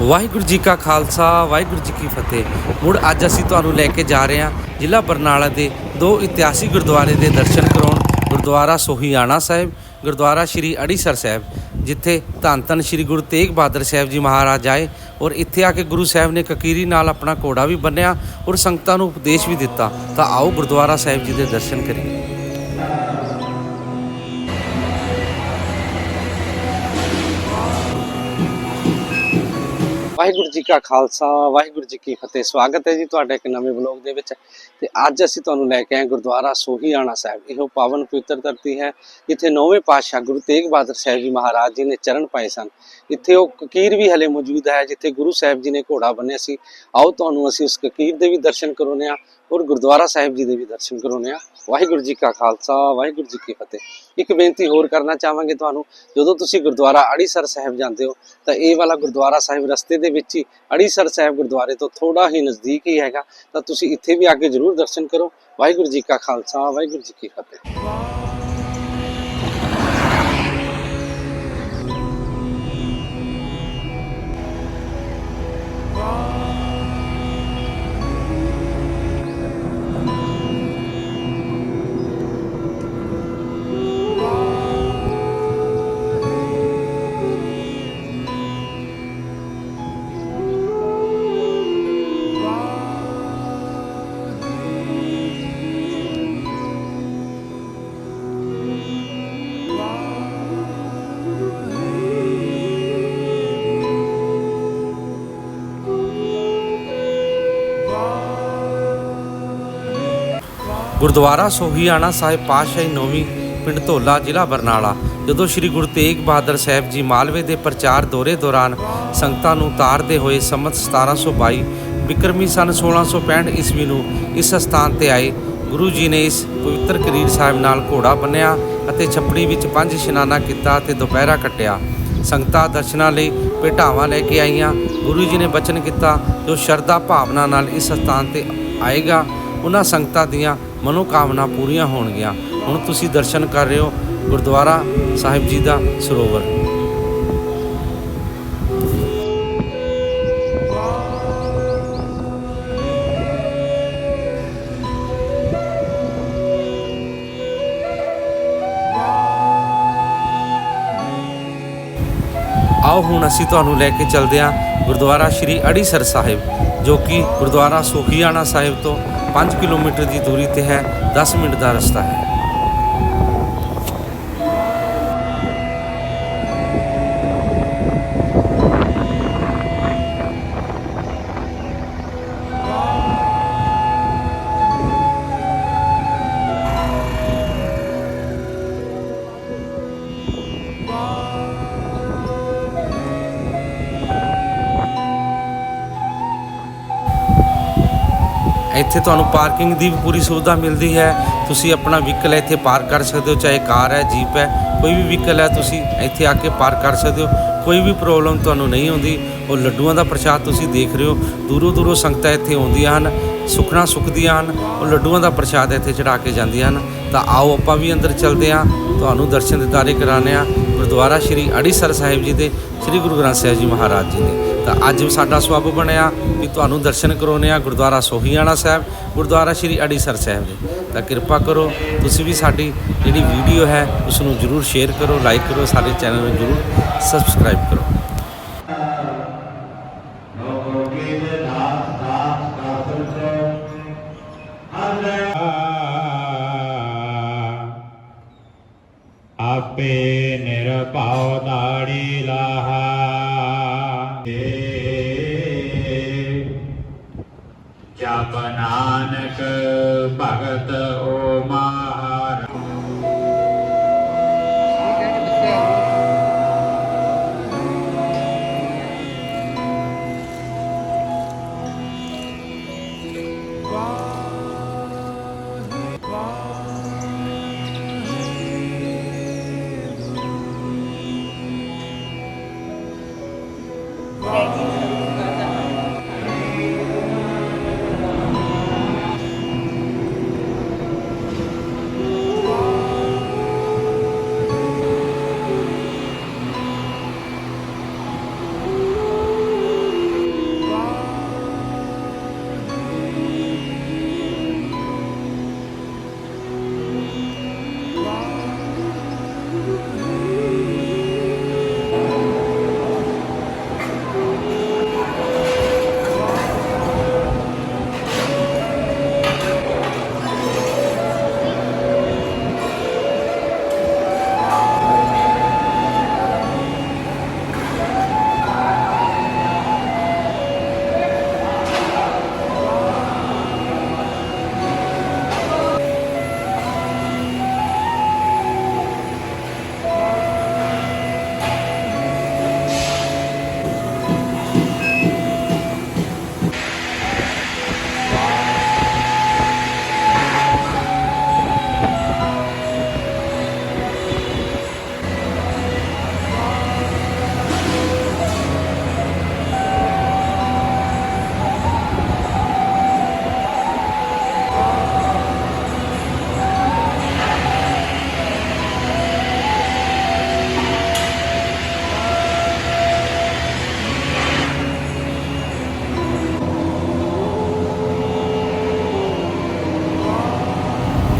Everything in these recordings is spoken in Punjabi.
ਵਾਹਿਗੁਰੂ ਜੀ ਕਾ ਖਾਲਸਾ, ਵਾਹਿਗੁਰੂ ਜੀ ਕੀ ਫਤਿਹ। ਮੁੜ ਅੱਜ ਅਸੀਂ ਤੁਹਾਨੂੰ ਲੈ ਕੇ ਜਾ ਰਹੇ ਹਾਂ ਜ਼ਿਲ੍ਹਾ ਬਰਨਾਲਾ ਦੇ ਦੋ ਇਤਿਹਾਸਿਕ ਗੁਰਦੁਆਰੇ ਦੇ ਦਰਸ਼ਨ ਕਰਾਉਣ, ਗੁਰਦੁਆਰਾ ਸੋਹੀਆਣਾ ਸਾਹਿਬ, ਗੁਰਦੁਆਰਾ ਸ਼੍ਰੀ ਅੜੀਸਰ ਸਾਹਿਬ, ਜਿੱਥੇ ਧੰਨ ਧੰਨ ਸ਼੍ਰੀ ਗੁਰੂ ਤੇਗ ਬਹਾਦਰ ਸਾਹਿਬ ਜੀ ਮਹਾਰਾਜ ਆਏ ਔਰ ਇੱਥੇ ਆ ਕੇ ਗੁਰੂ ਸਾਹਿਬ ਨੇ ਕਕੀਰੀ ਨਾਲ ਆਪਣਾ ਘੋੜਾ ਵੀ ਬੰਨਿਆ ਔਰ ਸੰਗਤਾਂ ਨੂੰ ਉਪਦੇਸ਼ ਵੀ ਦਿੱਤਾ। ਤਾਂ ਆਓ ਗੁਰਦੁਆਰਾ ਸਾਹਿਬ ਜੀ ਦੇ ਦਰਸ਼ਨ ਕਰੀਏ। ਵਾਹਿਗੁਰੂ ਜੀ ਕਾ ਖਾਲਸਾ, ਵਾਹਿਗੁਰੂ ਜੀ ਕੀ ਫਤਿਹ। ਸਵਾਗਤ ਹੈ ਜੀ ਤੁਹਾਡੇ ਇੱਕ ਨਵੇਂ ਵਲੌਗ ਦੇ ਵਿੱਚ। ਤੇ ਅੱਜ ਅਸੀਂ ਤੁਹਾਨੂੰ ਲੈ ਕੇ ਆਏ ਗੁਰਦੁਆਰਾ ਸੋਹੀਆਣਾ ਸਾਹਿਬ। ਇਹੋ ਪਾਵਨ ਪਵਿੱਤਰ ਧਰਤੀ ਹੈ ਇੱਥੇ ਨੌਵੇਂ ਪਾਤਸ਼ਾਹ ਗੁਰੂ ਤੇਗ ਬਹਾਦਰ ਸਾਹਿਬ ਜੀ ਮਹਾਰਾਜ ਜੀ ਨੇ ਚਰਨ ਪਾਏ ਸਨ। ਇੱਥੇ ਉਹ ਕਕੀਰ ਵੀ ਹਲੇ ਮੌਜੂਦ ਹੈ, ਜਿੱਥੇ ਗੁਰੂ ਸਾਹਿਬ ਜੀ ਨੇ ਘੋੜਾ ਬੰਨਿਆ ਸੀ। ਆਓ ਤੁਹਾਨੂੰ ਅਸੀਂ ਉਸ ਕਕੀਰ ਦੇ ਵੀ ਦਰਸ਼ਨ ਕਰਾਉਂਦੇ ਹਾਂ। ਔਰ ਗੁਰਦੁਆਰਾ ਸਾਹਿਬ ਜੀ ਦੇ ਵੀ ਦਰਸ਼ਨ ਕਰਾਉਂਦੇ ਹਾਂ। ਵਾਹਿਗੁਰੂ ਜੀ ਕਾ ਖਾਲਸਾ, ਵਾਹਿਗੁਰੂ ਜੀ ਕੀ ਫਤਿਹ। ਇੱਕ ਬੇਨਤੀ ਹੋਰ ਕਰਨਾ ਚਾਹਾਂਗੇ ਤੁਹਾਨੂੰ। ਜਦੋਂ ਤੁਸੀਂ ਗੁਰਦੁਆਰਾ ਅੜੀਸਰ ਸਾਹਿਬ ਜਾਂਦੇ ਹੋ, ਤਾਂ ਇਹ ਵਾਲਾ ਗੁਰਦੁਆਰਾ ਸਾਹਿਬ ਰਸਤੇ ਦੇ ਵਿੱਚ ਹੀ, ਅੜੀਸਰ ਸਾਹਿਬ ਗੁਰਦੁਆਰੇ ਤੋਂ ਥੋੜਾ ਹੀ ਨਜ਼ਦੀਕ ਹੀ ਹੈਗਾ। ਤਾਂ ਤੁਸੀਂ ਇੱਥੇ ਵੀ ਆ ਕੇ ਜਰੂਰ ਦਰਸ਼ਨ ਕਰੋ। ਵਾਹਿਗੁਰੂ ਜੀ ਕਾ ਖਾਲਸਾ, ਵਾਹਿਗੁਰੂ ਜੀ ਕੀ ਫਤਿਹ। ਗੁਰਦੁਆਰਾ ਸੋਹੀਆਣਾ ਸਾਹਿਬ ਪਾਤਸ਼ਾਹੀ ਨੌਵੀਂ ਪਿੰਡ ਧੋਲਾ, ਜ਼ਿਲ੍ਹਾ ਬਰਨਾਲਾ। ਜਦੋਂ ਸ੍ਰੀ ਗੁਰੂ ਤੇਗ ਬਹਾਦਰ ਸਾਹਿਬ ਜੀ ਮਾਲਵੇ ਦੇ ਪ੍ਰਚਾਰ ਦੌਰੇ ਦੌਰਾਨ ਸੰਗਤਾਂ ਨੂੰ ਤਾਰਦੇ ਹੋਏ ਸੰਮਤ 1722 ਬਿਕਰਮੀ ਸਨ 1665 ਈਸਵੀ ਨੂੰ ਇਸ ਸਥਾਨ ਤੇ ਆਏ, ਗੁਰੂ ਜੀ ਨੇ ਇਸ ਪਵਿੱਤਰ ਕਰੀਰ ਸਾਹਿਬ ਨਾਲ ਘੋੜਾ ਬੰਨਿਆ ਅਤੇ ਛੱਪੜੀ ਵਿੱਚ ਪੰਜ ਇਸ਼ਨਾਨਾ ਕੀਤਾ ਤੇ ਦੁਪਹਿਰਾ ਕੱਟਿਆ। ਸੰਗਤਾਂ ਦਰਸ਼ਨਾਂ ਲਈ ਭੇਟਾਵਾਂ ਲੈ ਕੇ ਆਈਆਂ। ਗੁਰੂ ਜੀ ਨੇ ਬਚਨ ਕੀਤਾ, ਜੋ ਸ਼ਰਧਾ ਭਾਵਨਾ ਨਾਲ ਇਸ ਸਥਾਨ ਤੇ ਆਏਗਾ ਉਹਨਾਂ ਸੰਗਤਾਂ ਦੀਆਂ ਮਨੋਕਾਮਨਾ ਪੂਰੀਆਂ ਹੋਣਗੀਆਂ। ਹੁਣ ਤੁਸੀਂ ਦਰਸ਼ਨ ਕਰ ਰਹੇ ਹੋ ਗੁਰਦੁਆਰਾ ਸਾਹਿਬ ਜੀ ਦਾ ਸਰੋਵਰ। ਆਓ ਹੁਣ ਅਸੀਂ ਤੁਹਾਨੂੰ ਲੈ ਕੇ ਚੱਲਦੇ ਹਾਂ ਗੁਰਦੁਆਰਾ ਸ਼੍ਰੀ ਅੜੀਸਰ ਸਾਹਿਬ। ਜੋ ਕਿ ਗੁਰਦੁਆਰਾ ਸੋਖੀਆਣਾ ਸਾਹਿਬ ਤੋਂ 5 ਕਿਲੋਮੀਟਰ ਦੀ ਦੂਰੀ ਤੇ ਹੈ 10 ਮਿੰਟ ਦਾ ਰਸਤਾ ਹੈ। ਇੱਥੇ ਤੁਹਾਨੂੰ ਪਾਰਕਿੰਗ ਦੀ ਵੀ ਪੂਰੀ ਸੁਵਿਧਾ ਮਿਲਦੀ ਹੈ। ਤੁਸੀਂ ਆਪਣਾ ਵਹੀਕਲ ਇੱਥੇ ਪਾਰਕ ਕਰ ਸਕਦੇ ਹੋ, ਚਾਹੇ ਕਾਰ ਹੈ, ਜੀਪ ਹੈ, ਕੋਈ ਵੀ ਵਹੀਕਲ ਹੈ, ਤੁਸੀਂ ਇੱਥੇ ਆ ਕੇ ਪਾਰਕ ਕਰ ਸਕਦੇ ਹੋ। ਕੋਈ ਵੀ ਪ੍ਰੋਬਲਮ ਤੁਹਾਨੂੰ ਨਹੀਂ ਆਉਂਦੀ। ਉਹ ਲੱਡੂਆਂ ਦਾ ਪ੍ਰਸ਼ਾਦ ਤੁਸੀਂ ਦੇਖ ਰਹੇ ਹੋ। ਦੂਰੋਂ ਦੂਰੋਂ ਸੰਗਤਾਂ ਇੱਥੇ ਆਉਂਦੀਆਂ ਹਨ, ਸੁਖਣਾ ਸੁਖਦੀਆਂ ਹਨ, ਉਹ ਲੱਡੂਆਂ ਦਾ ਪ੍ਰਸ਼ਾਦ ਇੱਥੇ ਚੜਾ ਕੇ ਜਾਂਦੀਆਂ ਹਨ। ਤਾਂ ਆਓ ਆਪਾਂ ਵੀ ਅੰਦਰ ਚੱਲਦੇ ਹਾਂ। ਤੁਹਾਨੂੰ ਦਰਸ਼ਨ ਦਿਦਾਰੇ ਕਰਾਉਂਦੇ ਹਾਂ। ਗੁਰਦੁਆਰਾ ਸ਼੍ਰੀ ਅੜੀਸਰ ਸਾਹਿਬ ਜੀ ਦੇ, ਸ੍ਰੀ ਗੁਰੂ ਗ੍ਰੰਥ ਸਾਹਿਬ ਜੀ ਮਹਾਰਾਜ ਜੀ ਨੇ ਤਾਂ ਅੱਜ ਸਾਡਾ ਸਬੱਬ ਬਣਿਆ ਕਿ ਤੁਹਾਨੂੰ ਦਰਸ਼ਨ ਕਰਾਉਣੇ ਆ ਗੁਰਦੁਆਰਾ ਸੋਹੀਆਣਾ ਸਾਹਿਬ, ਗੁਰਦੁਆਰਾ ਸ਼੍ਰੀ ਅੜੀਸਰ ਸਾਹਿਬ ਦੇ। ਤਾਂ ਕਿਰਪਾ ਕਰੋ, ਤੁਸੀਂ ਵੀ ਸਾਡੀ ਜਿਹੜੀ ਵੀਡੀਓ ਹੈ ਉਸ ਨੂੰ ਜਰੂਰ ਸ਼ੇਅਰ ਕਰੋ ਲਾਈਕ ਕਰੋ, ਸਾਡੇ ਚੈਨਲ ਨੂੰ ਜਰੂਰ ਸਬਸਕ੍ਰਾਈਬ ਕਰੋ। ਆਪੇ ਨਿਰਭਉ ਦਾੜੀ ਲਾਹਾ। ਜਪ ਨਾਨਕ ਭਗਤ ਓ ਮਹਾਰਾ Thank you.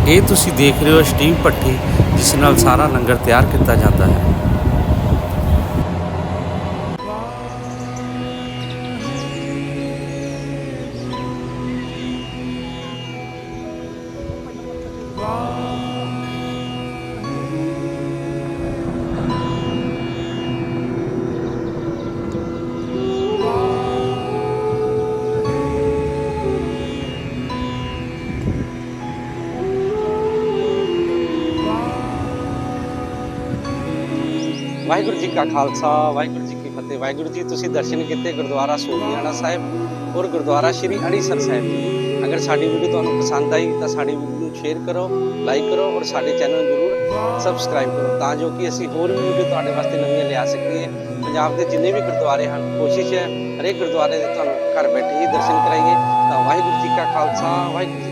ਇਹ ਤੁਸੀਂ ਦੇਖ ਰਹੇ ਹੋ ਸਟੀਮ ਭੱਠੀ, ਜਿਸ ਨਾਲ ਸਾਰਾ ਲੰਗਰ ਤਿਆਰ ਕੀਤਾ ਜਾਂਦਾ ਹੈ। ਵਾਹਿਗੁਰੂ ਜੀ ਕਾ ਖਾਲਸਾ, ਵਾਹਿਗੁਰੂ ਜੀ ਕੀ ਫਤਿਹ। ਵਾਹਿਗੁਰੂ ਜੀ, ਤੁਸੀਂ ਦਰਸ਼ਨ ਕੀਤੇ ਗੁਰਦੁਆਰਾ ਸੋਹੀਆਣਾ ਸਾਹਿਬ ਔਰ ਗੁਰਦੁਆਰਾ ਸ਼੍ਰੀ ਅੜੀਸਰ ਸਾਹਿਬ। ਜੀ ਅਗਰ ਸਾਡੀ ਵੀਡੀਓ ਤੁਹਾਨੂੰ ਪਸੰਦ ਆਈ ਤਾਂ ਸਾਡੀ ਵੀਡੀਓ ਨੂੰ ਸ਼ੇਅਰ ਕਰੋ ਲਾਈਕ ਕਰੋ ਔਰ ਸਾਡੇ ਚੈਨਲ ਨੂੰ ਜ਼ਰੂਰ ਸਬਸਕ੍ਰਾਈਬ ਕਰੋ ਤਾਂ ਜੋ ਕਿ ਅਸੀਂ ਹੋਰ ਵੀ ਵੀਡੀਓ ਤੁਹਾਡੇ ਵਾਸਤੇ ਨਵੀਆਂ ਲਿਆ ਸਕੀਏ। ਪੰਜਾਬ ਦੇ ਜਿੰਨੇ ਵੀ ਗੁਰਦੁਆਰੇ ਹਨ, ਕੋਸ਼ਿਸ਼ ਹੈ ਹਰੇਕ ਗੁਰਦੁਆਰੇ ਦੇ ਤੁਹਾਨੂੰ ਘਰ ਬੈਠੇ ਹੀ ਦਰਸ਼ਨ ਕਰਾਈਏ। ਤਾਂ ਵਾਹਿਗੁਰੂ ਜੀ ਕਾ ਖਾਲਸਾ, ਵਾਹਿਗੁਰੂ ਜੀ